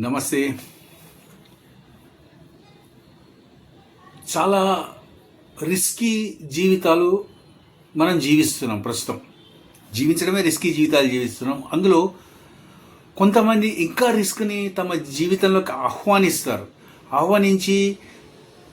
నమస్తే. చాలా రిస్కీ జీవితాలు మనం జీవిస్తున్నాం ప్రస్తుతం. జీవించడమే రిస్కీ జీవితాలు జీవిస్తున్నాం. అందులో కొంతమంది ఇంకా రిస్క్ని తమ జీవితంలోకి ఆహ్వానిస్తారు. ఆహ్వానించి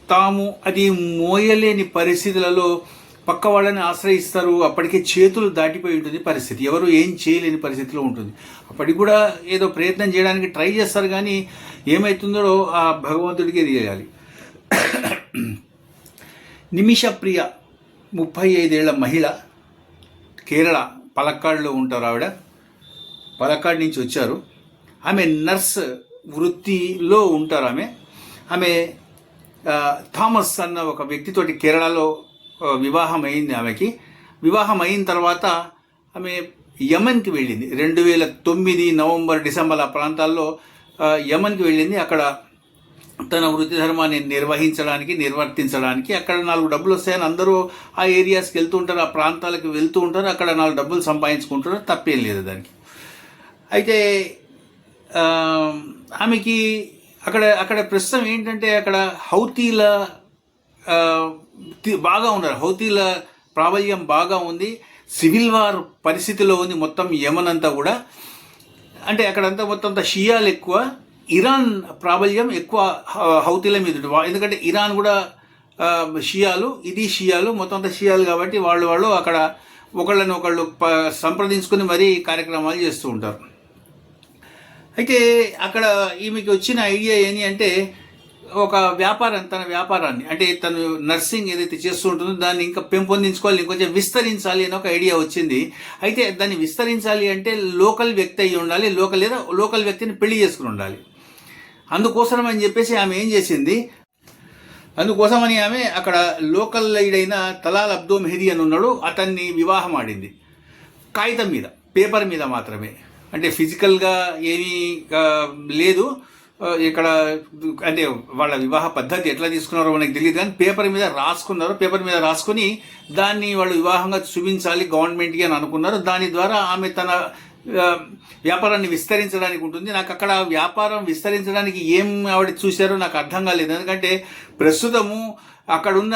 తాము అది మోయలేని పరిస్థితులలో పక్క వాళ్ళని ఆశ్రయిస్తారు అప్పటికే చేతులు దాటిపోయి ఉంటుంది పరిస్థితి. ఎవరు ఏం చేయలేని పరిస్థితిలో ఉంటుంది. అప్పటికి కూడా ఏదో ప్రయత్నం చేయడానికి ట్రై చేస్తారు కానీ ఏమవుతుందో ఆ భగవంతుడికి తెలియాలి. నిమిష ప్రియ ముప్పై ఐదేళ్ళ మహిళ కేరళ పలక్కాడులో ఉంటారు ఆవిడ. పలక్కాడు నుంచి వచ్చారు. ఆమె నర్స్ వృత్తిలో ఉంటారు ఆమె. ఆమె థామస్ అన్న ఒక వ్యక్తితోటి కేరళలో వివాహం అయింది ఆమెకి. వివాహం అయిన తర్వాత ఆమె యమన్కి వెళ్ళింది. రెండు వేల తొమ్మిది నవంబర్ డిసెంబర్ ఆ ప్రాంతాల్లో యమన్కి వెళ్ళింది. అక్కడ తన వృత్తి ధర్మాన్ని నిర్వహించడానికి నిర్వర్తించడానికి అక్కడ నాలుగు డబ్బులు వస్తాయని అందరూ ఆ ఏరియాస్కి వెళ్తూ ఉంటారు ఆ ప్రాంతాలకు వెళ్తూ ఉంటారు. అక్కడ నాలుగు డబ్బులు సంపాదించుకుంటారు. తప్పేం లేదు దానికి. అయితే ఆమెకి అక్కడ అక్కడ ప్రస్తుతం ఏంటంటే అక్కడ హౌతీల బాగా ఉన్నారు. హౌతీల ప్రాబల్యం బాగా ఉంది. సివిల్ వార్ పరిస్థితిలో ఉంది మొత్తం యమన్ అంతా కూడా. అంటే అక్కడంతా మొత్తం అంతా షియాలు ఎక్కువ. ఇరాన్ ప్రాబల్యం ఎక్కువ హౌతీల మీద ఉంటుంది. ఎందుకంటే ఇరాన్ కూడా షియాలు ఇది షియాలు మొత్తం అంతా షియాలు కాబట్టి వాళ్ళు వాళ్ళు అక్కడ ఒకళ్ళని ఒకళ్ళు ప- సంప్రదించుకుని మరీ కార్యక్రమాలు చేస్తూ ఉంటారు. అయితే అక్కడ ఈమెకి వచ్చిన ఐడియా ఏంటి అంటే ఒక వ్యాపారం తన వ్యాపారాన్ని అంటే తను నర్సింగ్ ఏదైతే చేస్తూ ఉంటుందో దాన్ని ఇంకా పెంపొందించుకోవాలి ఇంకొంచెం విస్తరించాలి అని ఒక ఐడియా వచ్చింది. అయితే దాన్ని విస్తరించాలి అంటే లోకల్ వ్యక్తి అయి ఉండాలి లోకల్ లేదా లోకల్ వ్యక్తిని పెళ్ళి చేసుకుని ఉండాలి. అందుకోసం అని చెప్పేసి ఆమె ఏం చేసింది? అందుకోసమని ఆమె అక్కడ లోకల్ అయిన తలాల్ అబ్దో మెహదీ అని ఉన్నాడు అతన్ని వివాహం ఆడింది. కాగితం మీద పేపర్ మీద మాత్రమే. అంటే ఫిజికల్గా ఏమీ లేదు. ఇక్కడ అంటే వాళ్ళ వివాహ పద్ధతి ఎట్లా తీసుకున్నారో మనకి తెలియదు కానీ పేపర్ మీద రాసుకున్నారు. పేపర్ మీద రాసుకుని దాన్ని వాళ్ళు వివాహంగా చూపించాలి గవర్నమెంట్కి అని అనుకున్నారు. దాని ద్వారా ఆమె తన వ్యాపారాన్ని విస్తరించడానికి ఉంటుంది. నాకు అక్కడ వ్యాపారం విస్తరించడానికి ఏం ఆవిడ చూశారో నాకు అర్థం కాలేదు. ఎందుకంటే ప్రస్తుతము అక్కడున్న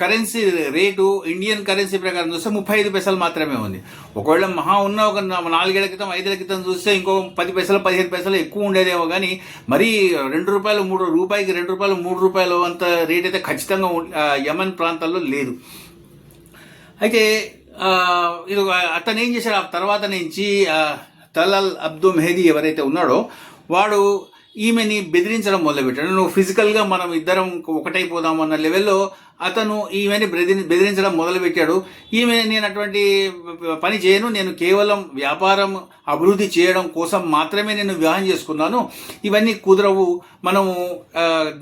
కరెన్సీ రేటు ఇండియన్ కరెన్సీ ప్రకారం చూస్తే ముప్పై ఐదు పైసలు మాత్రమే ఉంది. ఒకవేళ మహా ఉన్న ఒక నాలుగేళ్ళ క్రితం ఐదేళ్ళ క్రితం చూస్తే ఇంకో పది పైసలు పదిహేను పైసలు ఎక్కువ ఉండేదేమో కానీ మరీ రెండు రూపాయలు మూడు రూపాయికి రెండు రూపాయలు మూడు రూపాయలు అంత రేట్ అయితే ఖచ్చితంగా యమన్ ప్రాంతాల్లో లేదు. అయితే ఇది అతను ఏం చేశాడు? ఆ తర్వాత నుంచి తలల్ అబ్దుల్ అబ్దు మెహదీ ఎవరైతే ఉన్నాడో వాడు ఈమెని బెదిరించడం మొదలుపెట్టాడు. నువ్వు ఫిజికల్గా మనం ఇద్దరం ఒకటైపోదాం అన్న లెవెల్లో అతను ఈమెని బెదిరి బెదిరించడం మొదలుపెట్టాడు. ఈమె నేను అటువంటి పని చేయను. నేను కేవలం వ్యాపారం అభివృద్ధి చేయడం కోసం మాత్రమే నేను వివాహం చేసుకున్నాను. ఇవన్నీ కుదరవు. మనము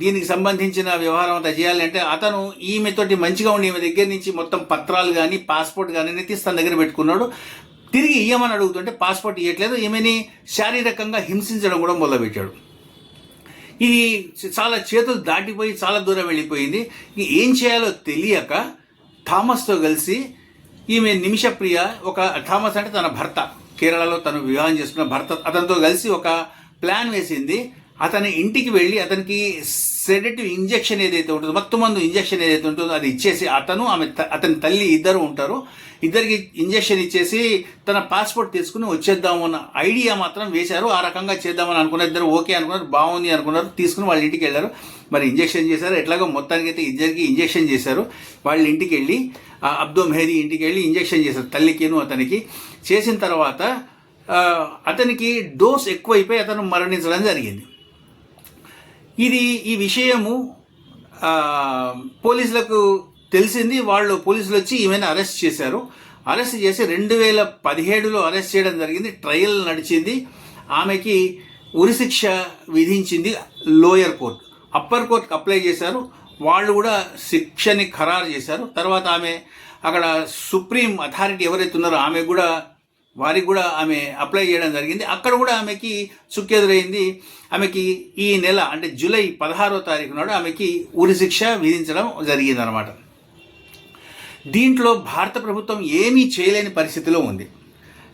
దీనికి సంబంధించిన వ్యవహారం అంతా చేయాలంటే అతను ఈమెతోటి మంచిగా ఉండి ఈమె దగ్గర నుంచి మొత్తం పత్రాలు కానీ పాస్పోర్ట్ కానీ తీసి తన దగ్గర పెట్టుకున్నాడు. తిరిగి ఇయ్యమని అడుగుతుంటే పాస్పోర్ట్ ఇవ్వట్లేదు ఈమెని శారీరకంగా హింసించడం కూడా మొదలుపెట్టాడు. ఇది చాలా చేతులు దాటిపోయి చాలా దూరం వెళ్ళిపోయింది. ఏం చేయాలో తెలియక థామస్తో కలిసి ఈమె నిమిషప్రియ ఒక థామస్ అంటే తన భర్త. కేరళలో తను వివాహం చేసుకున్న భర్త. అతనితో కలిసి ఒక ప్లాన్ వేసింది. అతని ఇంటికి వెళ్ళి అతనికి సెడటివ్ ఇంజెక్షన్ ఏదైతే ఉంటుందో మత్తు మందు ఇంజెక్షన్ ఏదైతే ఉంటుందో అది ఇచ్చేసి అతను ఆమె త- అతని తల్లి ఇద్దరు ఉంటారు. ఇద్దరికి ఇంజెక్షన్ ఇచ్చేసి తన పాస్పోర్ట్ తీసుకుని వచ్చేద్దాము అన్న ఐడియా మాత్రం వేశారు. ఆ రకంగా చేద్దామని అనుకున్నారు. ఇద్దరు ఓకే అనుకున్నారు బాగుంది అనుకున్నారు. తీసుకుని వాళ్ళ ఇంటికి వెళ్ళారు. మరి ఇంజెక్షన్ చేశారు. ఎట్లాగో మొత్తానికి అయితే ఇద్దరికి ఇంజెక్షన్ చేశారు. వాళ్ళ ఇంటికి వెళ్ళి ఆ అబ్దో మెహదీ ఇంటికి వెళ్ళి ఇంజెక్షన్ చేశారు తల్లికిను అతనికి. చేసిన తర్వాత అతనికి డోస్ ఎక్కువైపోయి అతను మరణించడం జరిగింది. ఇది ఈ విషయము పోలీసులకు తెలిసింది. వాళ్ళు పోలీసులు వచ్చి ఈమెను అరెస్ట్ చేశారు. అరెస్ట్ చేసి రెండు వేల పదిహేడులో అరెస్ట్ చేయడం జరిగింది. ట్రయల్ నడిచింది. ఆమెకి ఉరిశిక్ష విధించింది లోయర్ కోర్టు. అప్పర్ కోర్టుకు అప్లై చేశారు. వాళ్ళు కూడా శిక్షని ఖరారు చేశారు. తర్వాత ఆమె అక్కడ సుప్రీం అథారిటీ ఎవరైతే ఉన్నారో ఆమె కూడా వారికి కూడా ఆమె అప్లై చేయడం జరిగింది. అక్కడ కూడా ఆమెకి చుక్కెదురైంది ఆమెకి ఈ నెల అంటే జూలై పదహారో తారీఖు నాడు ఆమెకి ఉరిశిక్ష విధించడం జరిగిందనమాట దీంట్లో భారత ప్రభుత్వం ఏమీ చేయలేని పరిస్థితిలో ఉంది.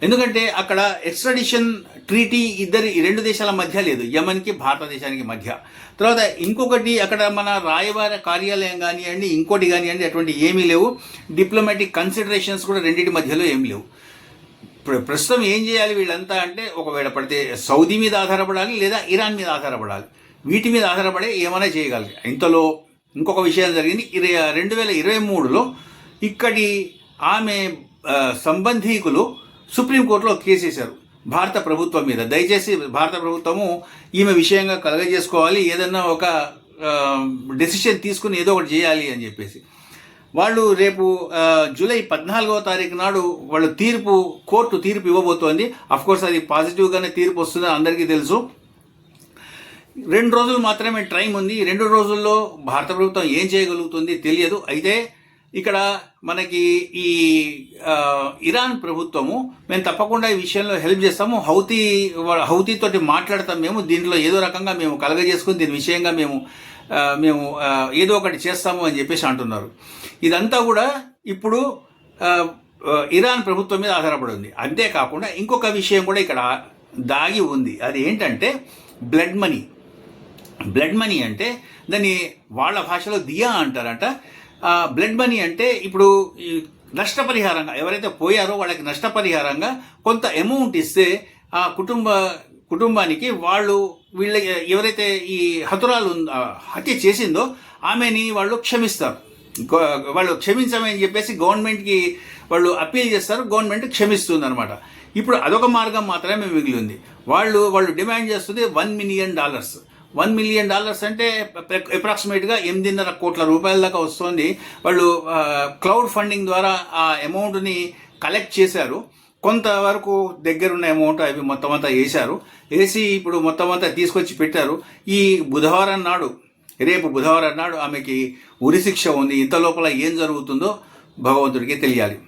ఎందుకంటే అక్కడ ఎక్స్ట్రాడిషన్ ట్రీటీ ఇద్దరి ఈ రెండు దేశాల మధ్య లేదు. యమన్కి భారతదేశానికి మధ్య. తర్వాత ఇంకొకటి అక్కడ మన రాయబార కార్యాలయం కానివ్వండి ఇంకోటి కానివ్వండి అటువంటి ఏమీ లేవు. డిప్లొమాటిక్ కన్సిడరేషన్స్ కూడా రెండింటి మధ్యలో ఏం లేవు. ప్రస్తుతం ఏం చేయాలి వీళ్ళంతా అంటే ఒకవేళ పడితే సౌదీ మీద ఆధారపడాలి లేదా ఇరాన్ మీద ఆధారపడాలి? వీటి మీద ఆధారపడే ఏమైనా చేయగలరు? ఇంతలో ఇంకొక విషయం జరిగింది. ఇరవై రెండు వేల ఇరవై మూడులో ఇక్కడి ఆమె సంబంధీకులు సుప్రీంకోర్టులో కేసేశారు భారత ప్రభుత్వం మీద. దయచేసి భారత ప్రభుత్వము ఈమె విషయంగా కలగజేసుకోవాలి. ఏదన్నా ఒక డెసిషన్ తీసుకుని ఏదో ఒకటి చేయాలి అని చెప్పేసి. వాళ్ళు రేపు జూలై పద్నాలుగో తారీఖు నాడు వాళ్ళు తీర్పు కోర్టు తీర్పు ఇవ్వబోతోంది. కోర్స్ అది పాజిటివ్గానే తీర్పు వస్తుందని అందరికీ తెలుసు. రెండు రోజులు మాత్రమే టైం ఉంది. రెండు రోజుల్లో భారత ప్రభుత్వం ఏం చేయగలుగుతుంది తెలియదు. అయితే ఇక్కడ మనకి ఈ ఇరాన్ ప్రభుత్వము మేము తప్పకుండా ఈ విషయంలో హెల్ప్ చేస్తాము. హౌతీ వాళ్ళ హౌతీతోటి మాట్లాడతాం మేము. దీంట్లో ఏదో రకంగా మేము కలగజేసుకుని దీని విషయంగా మేము మేము ఏదో ఒకటి చేస్తాము అని చెప్పేసి అంటున్నారు. ఇదంతా కూడా ఇప్పుడు ఇరాన్ ప్రభుత్వం మీద ఆధారపడి ఉంది. అంతేకాకుండా ఇంకొక విషయం కూడా ఇక్కడ దాగి ఉంది. అది ఏంటంటే బ్లడ్ మనీ. బ్లడ్ మనీ అంటే దాన్ని వాళ్ళ భాషలో దియా అంటారట. బ్లడ్ మనీ అంటే ఇప్పుడు ఈ నష్టపరిహారంగా ఎవరైతే పోయారో వాళ్ళకి నష్టపరిహారంగా కొంత అమౌంట్ ఇస్తే ఆ కుటుంబ కుటుంబానికి వాళ్ళు వీళ్ళ ఎవరైతే ఈ హతురాలు హత్య చేసిందో ఆమెని వాళ్ళు క్షమిస్తారు. వాళ్ళు క్షమించమని చెప్పేసి గవర్నమెంట్కి వాళ్ళు అప్పీల్ చేస్తారు గవర్నమెంట్ క్షమిస్తుంది అనమాట ఇప్పుడు అదొక మార్గం మాత్రమే మిగిలి ఉంది. వాళ్ళు వాళ్ళు డిమాండ్ చేస్తుంది one million dollars. One million dollars అంటే అప్రాక్సిమేట్గా ఎనిమిదిన్నర కోట్ల రూపాయల దాకా వస్తుంది. వాళ్ళు క్లౌడ్ ఫండింగ్ ద్వారా ఆ అమౌంట్ని కలెక్ట్ చేశారు. కొంతవరకు దగ్గరున్న అమౌంట్ అవి మొత్తం అంతా వేశారు. వేసి ఇప్పుడు మొత్తం అంతా తీసుకొచ్చి పెట్టారు. ఈ బుధవారం నాడు రేపు బుధవారం నాడు ఆమెకి ఉరిశిక్ష ఉంది. ఇంత లోపల ఏం జరుగుతుందో భగవంతుడికి తెలియాలి.